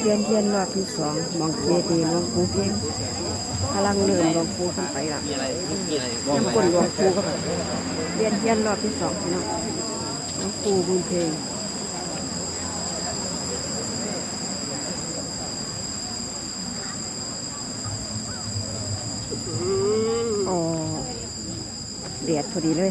เวียนเทียนรอบที่สองมองเจดีย์หลวงปู่เพ่งพลังเดินหลวงปู่ขึ้นไปละมีอะไรมีอะไรน้ำก้นหลวงปู่ก็แบบเวียนเทียนรอบที่สองพี่น้องหลวงปู่บุญเพ่งอ๋อเดียดพอดีเลย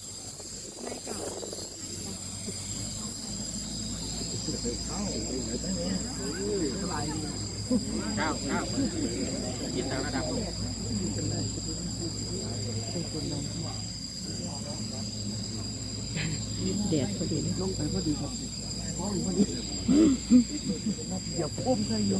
ก้ากินตามระดับเดียดพอดีลยลงไปพอดีครับอย่าพุ่มใส่ยู่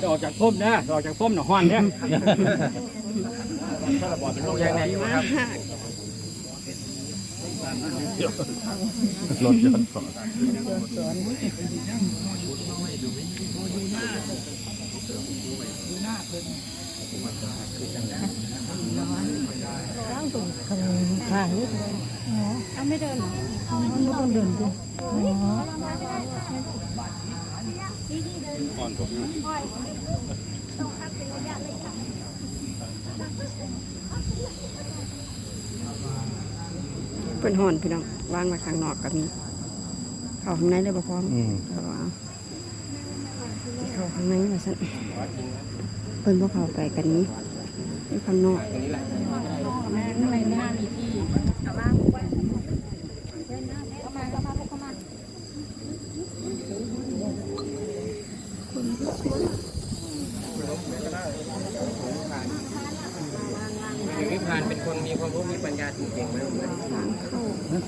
จะออกจากพุ่มนะจะออกจากพุ่มหน่ะห้อนเนี่ยลงยังไงอยู่ครับรถย้อนสอนเอาไม่เดินเหรอ อ่อนผมเป็นห่อนพี่น้องวางไว้ข้างนอกกับนี้เข้าข้างในเลยบ่พร้อมอืมเอาเอาเข้าข้างในมาสั่นเพิ่นบ่เข้าไก่กันนี้อยู่ข้างนอกตรงนี้ เป็นคนมีความรู้มีปัญญาจริงๆนะ